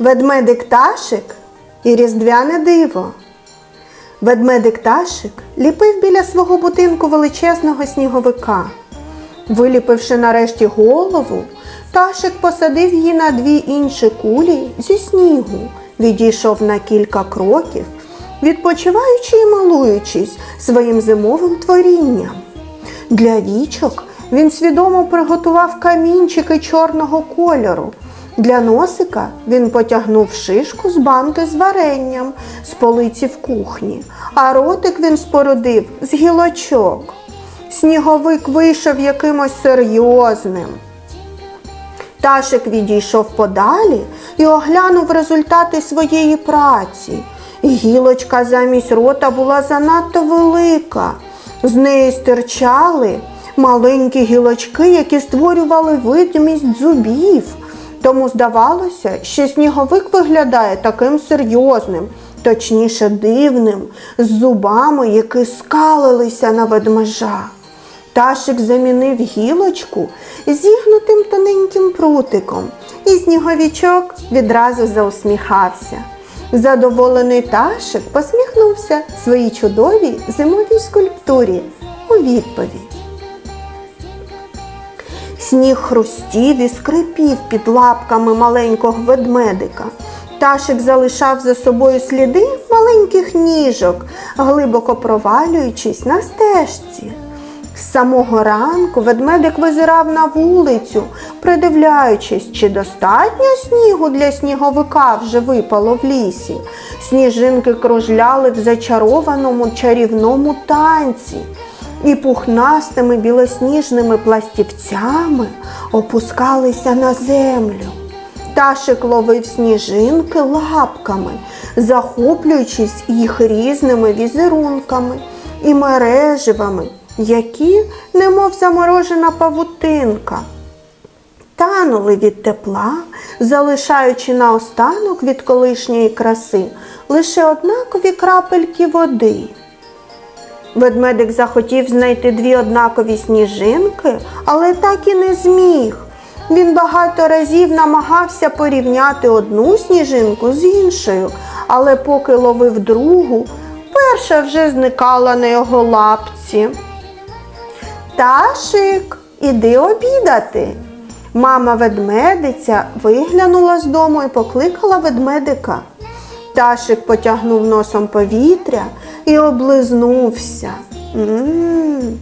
Ведмедик Ташик і Різдвяне диво. Ведмедик Ташик ліпив біля свого будинку величезного сніговика. Виліпивши нарешті голову, Ташик посадив її на дві інші кулі зі снігу, відійшов на кілька кроків, відпочиваючи і малуючись своїм зимовим творінням. Для вічок він свідомо приготував камінчики чорного кольору. Для носика він потягнув шишку з банки з варенням з полиці в кухні, а ротик він спорудив з гілочок. Сніговик вийшов якимось серйозним. Ташик відійшов подалі і оглянув результати своєї праці. Гілочка замість рота була занадто велика. З неї стирчали маленькі гілочки, які створювали видимість зубів. Тому здавалося, що сніговик виглядає таким серйозним, точніше дивним, з зубами, які скалилися на ведмежа. Ташик замінив гілочку зігнутим тоненьким прутиком, і сніговічок відразу заусміхався. Задоволений Ташик посміхнувся своїй чудовій зимовій скульптурі у відповідь. Сніг хрустів і скрипів під лапками маленького ведмедика. Ташик залишав за собою сліди маленьких ніжок, глибоко провалюючись на стежці. З самого ранку ведмедик визирав на вулицю, придивляючись, чи достатньо снігу для сніговика вже випало в лісі. Сніжинки кружляли в зачарованому чарівному танці і пухнастими білосніжними пластівцями опускалися на землю. Ташик ловив сніжинки лапками, захоплюючись їх різними візерунками і мереживами, які, немов заморожена павутинка, танули від тепла, залишаючи наостанок від колишньої краси лише однакові крапельки води. Ведмедик захотів знайти дві однакові сніжинки, але так і не зміг. Він багато разів намагався порівняти одну сніжинку з іншою, але поки ловив другу, перша вже зникала на його лапці. Ташик, іди обідати. Мама ведмедиця виглянула з дому і покликала ведмедика. Ташик потягнув носом повітря і облизнувся. М-м.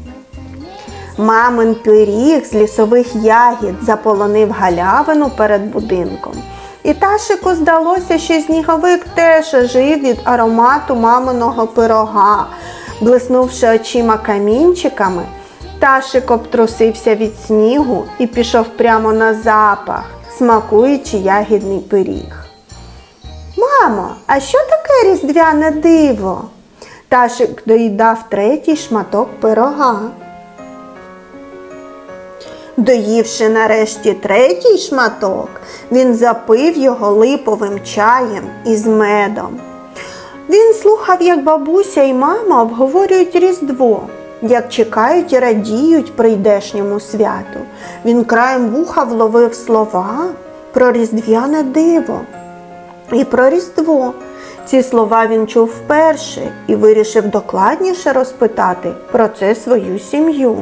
Мамин пиріг з лісових ягід заполонив галявину перед будинком. І Ташику здалося, що сніговик теж жив від аромату маминого пирога. Блиснувши очима камінчиками, Ташик обтрусився від снігу і пішов прямо на запах, смакуючи ягідний пиріг. Мамо, а що таке різдвяне диво? Ташик доїдав третій шматок пирога. Доївши нарешті третій шматок, він запив його липовим чаєм із медом. Він слухав, як бабуся і мама обговорюють Різдво, як чекають і радіють прийдешньому святу. Він краєм вуха вловив слова про різдвяне диво і про Різдво. Ці слова він чув вперше і вирішив докладніше розпитати про це свою сім'ю.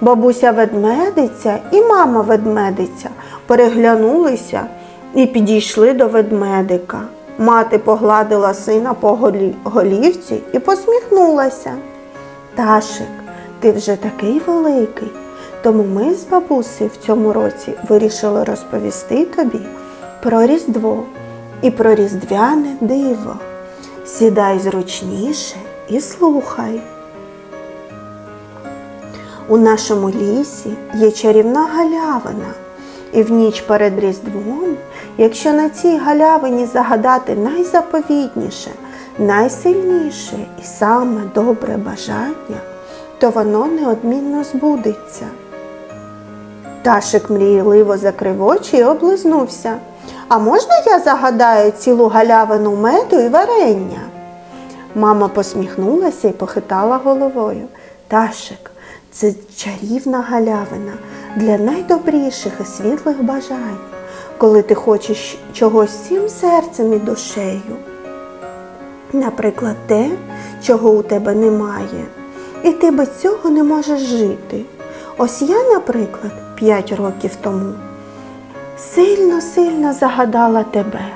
Бабуся ведмедиця і мама ведмедиця переглянулися і підійшли до ведмедика. Мати погладила сина по голівці і посміхнулася. Ташик, ти вже такий великий, тому ми з бабусею в цьому році вирішили розповісти тобі про Різдво і про різдвяне диво. Сідай зручніше і слухай. У нашому лісі є чарівна галявина, і в ніч перед Різдвом, якщо на цій галявині загадати найзаповітніше, найсильніше і саме добре бажання, то воно неодмінно збудеться. Ташик мрійливо закрив очі і облизнувся. А можна я загадаю цілу галявину меду і варення? Мама посміхнулася і похитала головою. Ташик, це чарівна галявина для найдобріших і світлих бажань. коли ти хочеш чогось всім серцем і душею. Наприклад, те, чого у тебе немає, і ти без цього не можеш жити. Ось я, наприклад, 5 років тому сильно-сильно загадала тебе.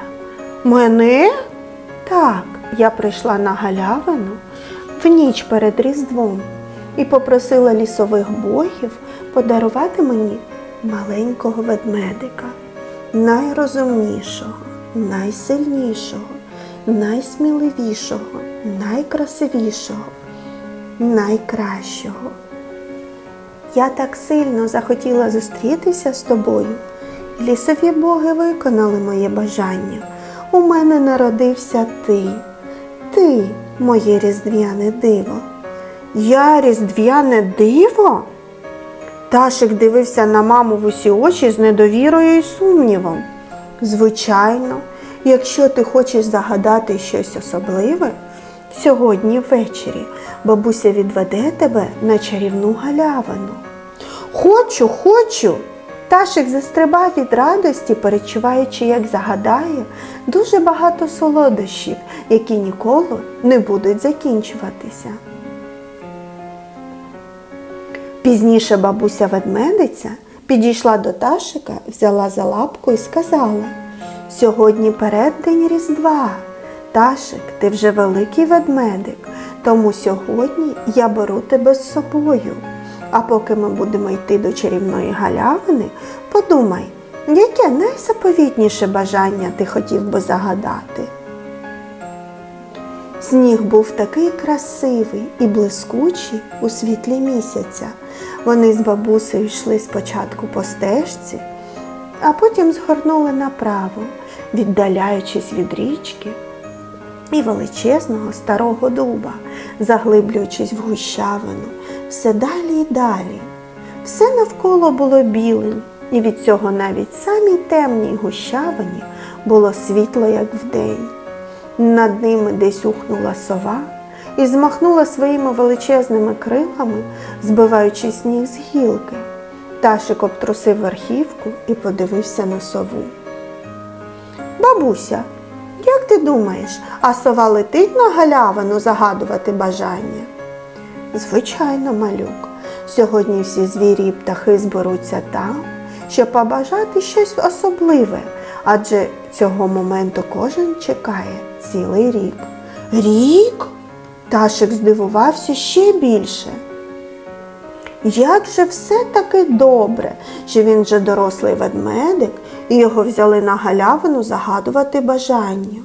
Мене? Так, я прийшла на галявину в ніч перед Різдвом і попросила лісових богів подарувати мені маленького ведмедика, найрозумнішого, найсильнішого, найсміливішого, найкрасивішого, найкращого. Я так сильно захотіла зустрітися з тобою. Лісові боги виконали моє бажання. У мене народився ти. Ти, моє різдвяне диво. Я різдвяне диво? Ташик дивився на маму в усі очі з недовірою і сумнівом. Звичайно, якщо ти хочеш загадати щось особливе, сьогодні ввечері бабуся відведе тебе на чарівну галявину. Хочу, хочу. Ташик застрибав від радості, перечуваючи, як загадає, дуже багато солодощів, які ніколи не будуть закінчуватися. Пізніше бабуся ведмедиця підійшла до Ташика, взяла за лапку і сказала: Сьогодні переддень Різдва. Ташик, ти вже великий ведмедик, тому сьогодні я беру тебе з собою. А поки ми будемо йти до чарівної галявини, подумай, яке найзаповітніше бажання ти хотів би загадати. Сніг був такий красивий і блискучий у світлі місяця. Вони з бабусею йшли спочатку по стежці, а потім згорнули направо, віддаляючись від річки і величезного старого дуба, заглиблюючись в гущавину, все далі і далі. Все навколо було білим, і від цього навіть самій темній гущавині було світло, як вдень. Над ними десь ухнула сова і змахнула своїми величезними крилами, збиваючи сніг з гілки. Ташик обтрусив верхівку і подивився на сову. Бабуся, як ти думаєш, а сова летить на галявину загадувати бажання? Звичайно, малюк. Сьогодні всі звірі і птахи зберуться там, щоб побажати щось особливе, адже цього моменту кожен чекає цілий рік. Рік? Ташик здивувався ще більше. Як же все таки добре, що він вже дорослий ведмедик і його взяли на галявину загадувати бажання.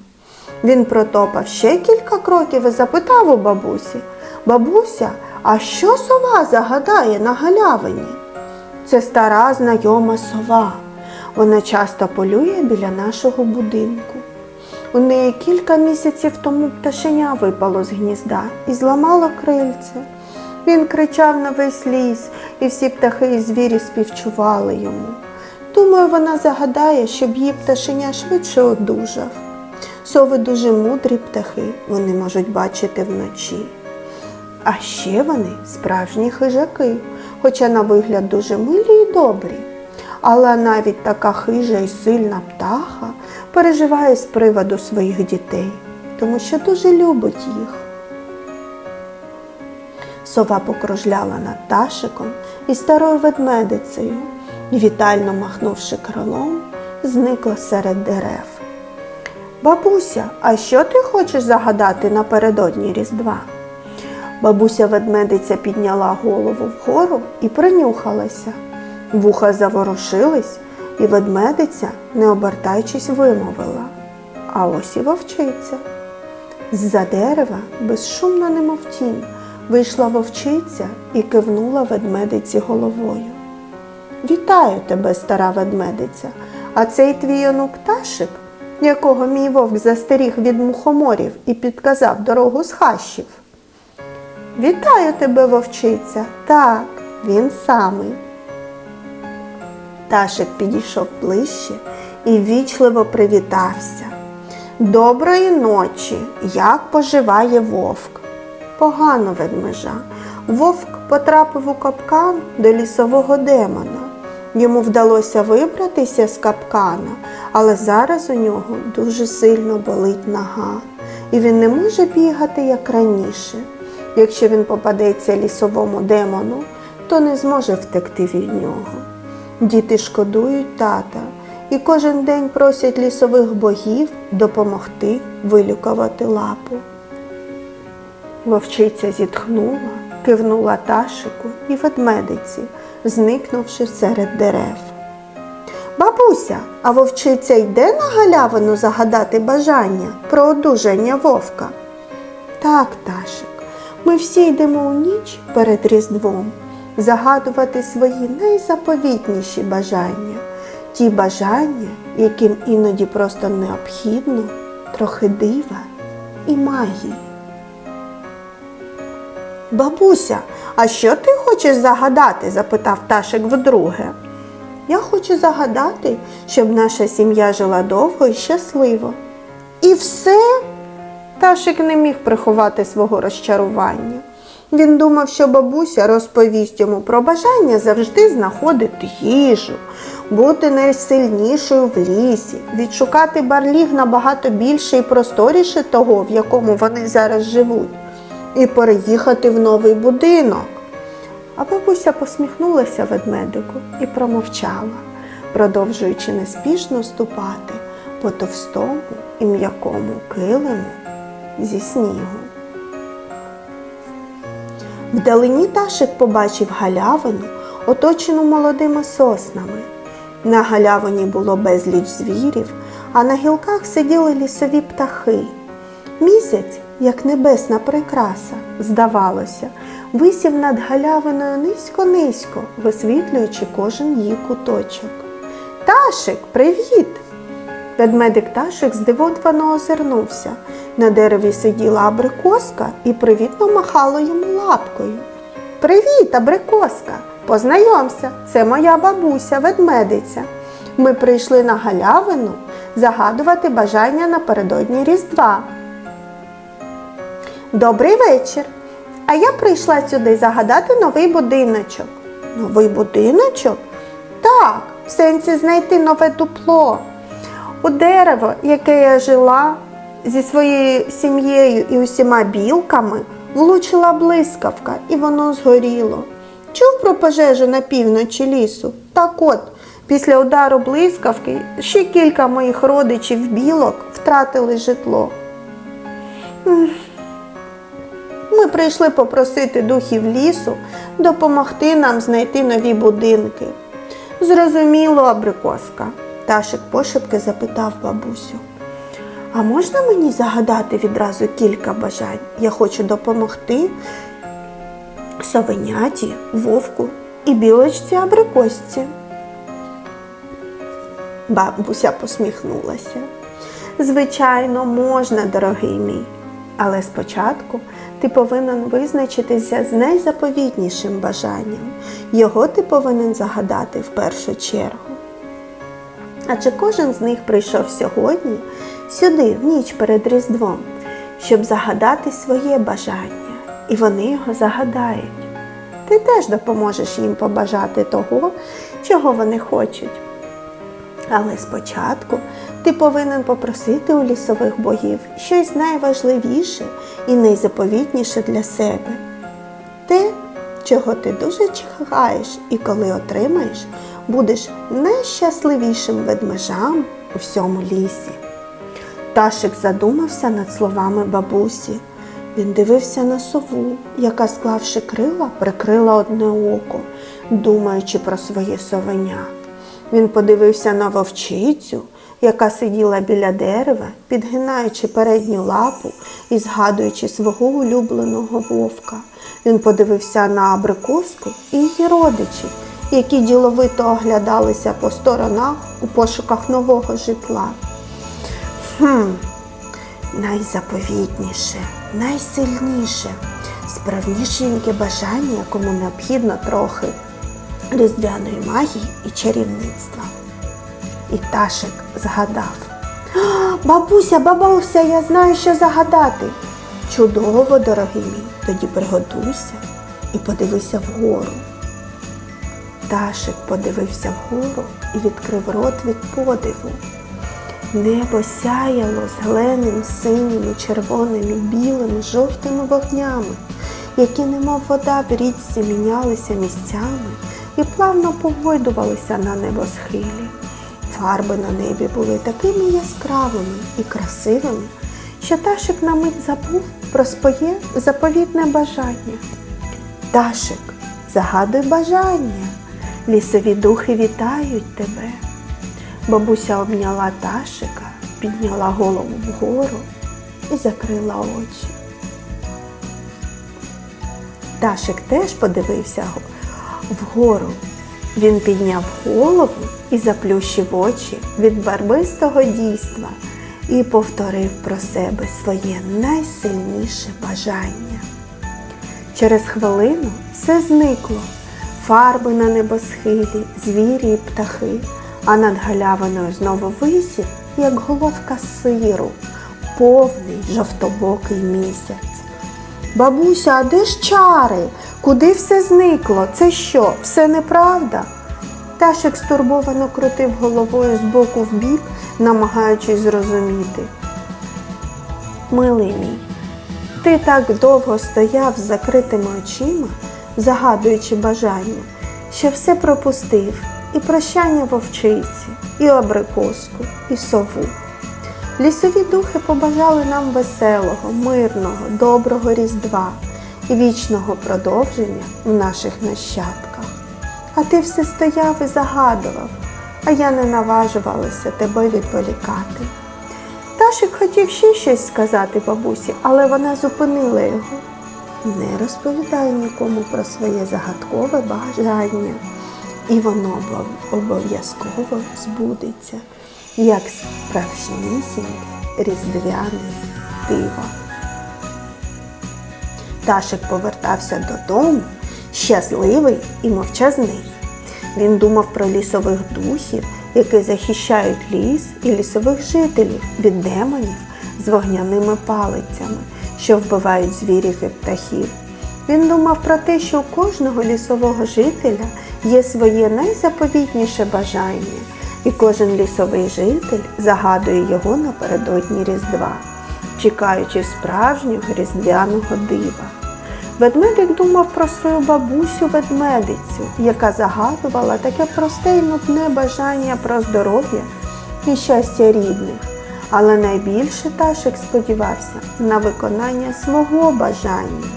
Він протопав ще кілька кроків і запитав у бабусі Бабуся, а що сова загадає на галявині? Це стара знайома сова. Вона часто полює біля нашого будинку. У неї кілька місяців тому пташеня випало з гнізда і зламало крильце. Він кричав на весь ліс, і всі птахи і звірі співчували йому. Думаю, вона загадає, щоб її пташеня швидше одужав. Сови дуже мудрі птахи, вони можуть бачити вночі. А ще вони справжні хижаки, хоча на вигляд дуже милі і добрі. Але навіть така хижа і сильна птаха переживає з приводу своїх дітей, тому що дуже любить їх. Сова покружляла над Ташиком і старою ведмедицею вітально махнувши крилом, зникла серед дерев. Бабуся, а що ти хочеш загадати напередодні Різдва? Бабуся ведмедиця підняла голову вгору і принюхалася. Вуха заворушились, і ведмедиця, не обертаючись, вимовила. А ось і вовчиця. З-за дерева, безшумно немов тінь, вийшла вовчиця і кивнула ведмедиці головою. Вітаю тебе, стара ведмедиця, а цей твій онук Ташик, якого мій вовк застеріг від мухоморів і підказав дорогу з хащів. Вітаю тебе, вовчиця. Так, він самий. Ташик підійшов ближче і вічливо привітався. Доброї ночі, як поживає вовк? Погано ведмежа. Вовк потрапив у капкан до лісового демона. Йому вдалося вибратися з капкана, але зараз у нього дуже сильно болить нога, і він не може бігати як раніше. Якщо він попадеться лісовому демону, то не зможе втекти від нього. Діти шкодують тата і кожен день просять лісових богів допомогти вилікувати лапу. Вовчиця зітхнула, кивнула ташику і ведмедиці, зникнувши серед дерев. Бабуся, а вовчиця йде на галявину загадати бажання про одужання вовка? Так, Ташик, ми всі йдемо у ніч перед Різдвом загадувати свої найзаповітніші бажання, ті бажання, яким іноді просто необхідно трохи дива і магії. Бабуся, а що ти хочеш загадати? запитав Ташик вдруге. Я хочу загадати, щоб наша сім'я жила довго і щасливо. І все? Ташик не міг приховати свого розчарування. Він думав, що бабуся розповість йому про бажання завжди знаходити їжу, бути найсильнішою в лісі, відшукати барліг набагато більше і просторіше того, в якому вони зараз живуть, і переїхати в новий будинок. А бабуся посміхнулася ведмедику і промовчала, продовжуючи неспішно ступати по товстому і м'якому килиму зі снігу. Вдалині Ташик побачив галявину, оточену молодими соснами. На галявині було безліч звірів, а на гілках сиділи лісові птахи. Місяць, як небесна прикраса, здавалося, висів над галявиною низько-низько, висвітлюючи кожен її куточок. Ташик, привіт! Ведмедик Ташик здивовано озирнувся. На дереві сиділа абрикоска і привітно махала йому лапкою. Привіт, абрикоска! Познайомся, це моя бабуся, ведмедиця. Ми прийшли на галявину загадувати бажання напередодні Різдва. Добрий вечір. А я прийшла сюди загадати новий будиночок. Новий будиночок? Так, в сенсі знайти нове дупло. У дерево, яке я жила зі своєю сім'єю і усіма білками, влучила блискавка, і воно згоріло. Чув про пожежу на півночі лісу? Так от, після удару блискавки ще кілька моїх родичів білок втратили житло. Ми прийшли попросити духів лісу допомогти нам знайти нові будинки. Зрозуміло, абрикоска. Ташик пошепки запитав бабусю. А можна мені загадати відразу кілька бажань? Я хочу допомогти совеняті, вовку і білочці абрикосці. Бабуся посміхнулася. Звичайно, можна, дорогий мій, але спочатку ти повинен визначитися з найзаповітнішим бажанням. Його ти повинен загадати в першу чергу. Адже кожен з них прийшов сьогодні сюди, в ніч перед Різдвом, щоб загадати своє бажання, і вони його загадають. Ти теж допоможеш їм побажати того, чого вони хочуть. Але спочатку ти повинен попросити у лісових богів щось найважливіше і найзаповітніше для себе. Те, чого ти дуже чекаєш, і коли отримаєш, будеш найщасливішим ведмежам у всьому лісі. Ташик задумався над словами бабусі. Він дивився на сову, яка, склавши крила, прикрила одне око, думаючи про своє совеня. Він подивився на вовчицю, яка сиділа біля дерева, підгинаючи передню лапу і згадуючи свого улюбленого вовка. Він подивився на абрикоску і її родичів, які діловито оглядалися по сторонах у пошуках нового житла. Хм, найзаповітніше, найсильніше, справнішеньке бажання, якому необхідно трохи різдвяної магії і чарівництва. І Ташик згадав. Бабуся, бабуся, я знаю, що загадати. Чудово, дорогий мій, тоді приготуйся і подивися вгору. Ташик подивився вгору і відкрив рот від подиву. Небо сяяло зеленим, синім, червоним, і білим, жовтими вогнями, які, немов вода в річці, мінялися місцями і плавно погойдувалися на небосхилі. Фарби на небі були такими яскравими і красивими, що Ташик на мить забув про своє заповітне бажання. Ташик, загадуй бажання, лісові духи вітають тебе. Бабуся обняла Ташика, підняла голову вгору і закрила очі. Ташик теж подивився вгору. Він підняв голову і заплющив очі від барвистого дійства і повторив про себе своє найсильніше бажання. Через хвилину все зникло. Фарби на небосхилі, звірі і птахи, а над галявиною знову висів, як головка сиру, повний жовтобокий місяць. Бабуся, а де ж чари? Куди все зникло? Це що, все неправда? Ташик стурбовано крутив головою з боку в бік, намагаючись зрозуміти. Милий мій, ти так довго стояв з закритими очима, загадуючи бажання, що все пропустив і прощання вовчиці, і абрикоску, і сову. Лісові духи побажали нам веселого, мирного, доброго Різдва і вічного продовження в наших нащадках. А ти все стояв і загадував, а я не наважувалася тебе відволікати. Ташик хотів ще щось сказати бабусі, але вона зупинила його. Не розповідай нікому про своє загадкове бажання, і воно обов- обов'язково збудеться, як справжнісіньке різдвяне диво. Ташик повертався додому, щасливий і мовчазний. Він думав про лісових духів, які захищають ліс і лісових жителів від демонів з вогняними палицями, що вбивають звірів і птахів. Він думав про те, що у кожного лісового жителя є своє найзаповітніше бажання, і кожен лісовий житель загадує його напередодні Різдва, чекаючи справжнього різдвяного дива. Ведмедик думав про свою бабусю ведмедицю, яка загадувала таке просте й нудне бажання про здоров'я і щастя рідних. Але найбільше Ташик сподівався на виконання свого бажання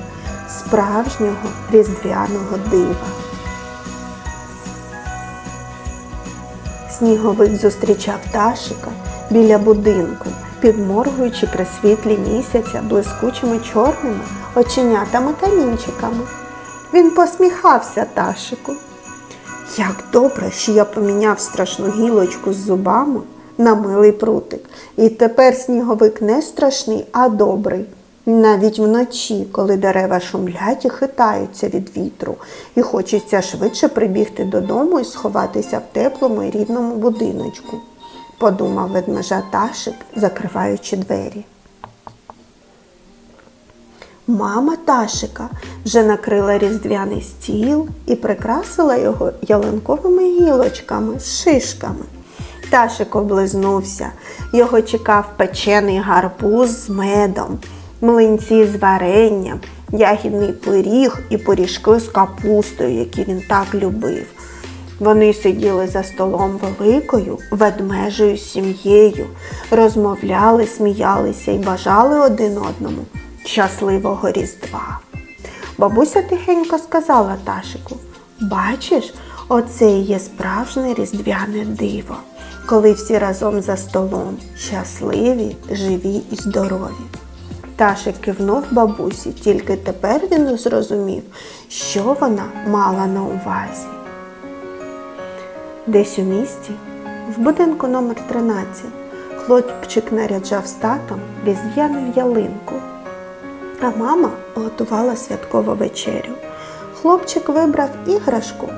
справжнього різдвяного дива. Сніговик зустрічав Ташика біля будинку, підморгуючи при світлі місяця блискучими чорними оченятами камінчиками. Він посміхався Ташику. Як добре, що я поміняв страшну гілочку з зубами на милий прутик. І тепер сніговик не страшний, а добрий. Навіть вночі, коли дерева шумлять і хитаються від вітру, і хочеться швидше прибігти додому і сховатися в теплому і рідному будиночку, подумав ведмежа Ташик, закриваючи двері. Мама Ташика вже накрила різдвяний стіл і прикрасила його ялинковими гілочками з шишками. Ташик облизнувся. Його чекав печений гарбуз з медом, млинці з варенням, ягідний пиріг і пиріжки з капустою, які він так любив. Вони сиділи за столом великою ведмежою сім'єю, розмовляли, сміялися і бажали один одному щасливого Різдва. Бабуся тихенько сказала Ташику: Бачиш, оце і є справжнє різдвяне диво, коли всі разом за столом щасливі, живі і здорові. Ташик кивнув бабусі, тільки тепер він зрозумів, що вона мала на увазі. Десь у місті, в будинку номер 13, хлопчик наряджав з татом різдвяну ялинку, а мама готувала святкову вечерю. Хлопчик вибрав іграшку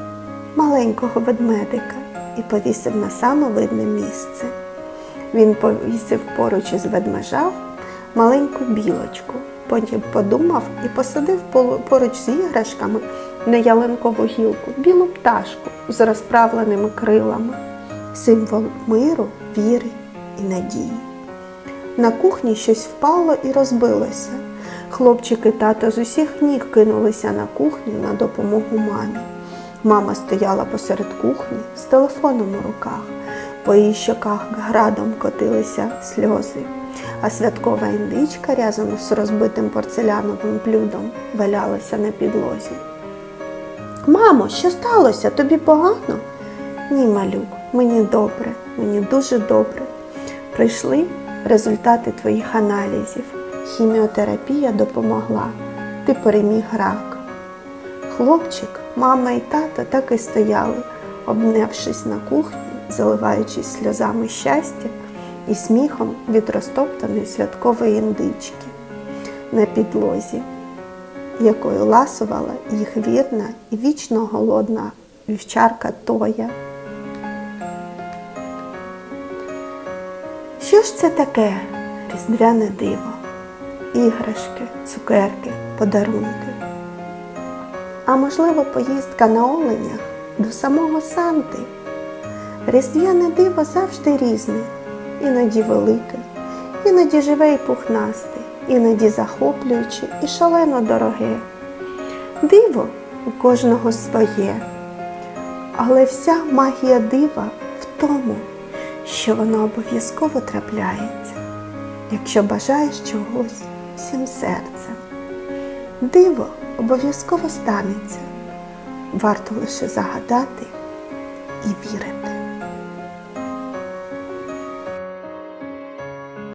маленького ведмедика і повісив на саме видне місце. Він повісив поруч із ведмежа маленьку білочку, потім подумав і посадив поруч з іграшками на ялинкову гілку білу пташку з розправленими крилами, символ миру, віри і надії. На кухні щось впало і розбилося. Хлопчик і тато з усіх ніг кинулися на кухню на допомогу мамі. Мама стояла посеред кухні з телефоном у руках. По її щоках градом котилися сльози, а святкова індичка разом з розбитим порцеляновим блюдом валялася на підлозі. Мамо, що сталося? Тобі погано? Ні, малюк, мені добре, мені дуже добре. Прийшли результати твоїх аналізів. Хіміотерапія допомогла. Ти переміг рак. Хлопчик, мама і тато так і стояли, обнявшись на кухні, заливаючись сльозами щастя і сміхом від розтоптаної святкової індички на підлозі, якою ласувала їх вірна і вічно голодна вівчарка Тоя. Що ж це таке різдвяне диво? Іграшки, цукерки, подарунки. А можливо, поїздка на оленях до самого Санти. Різдвяне диво завжди різне, іноді велике, іноді живе і пухнасте, іноді захоплююче і шалено дороге. Диво у кожного своє, але вся магія дива в тому, що воно обов'язково трапляється, якщо бажаєш чогось всім серцем. Диво обов'язково станеться, варто лише загадати і вірити.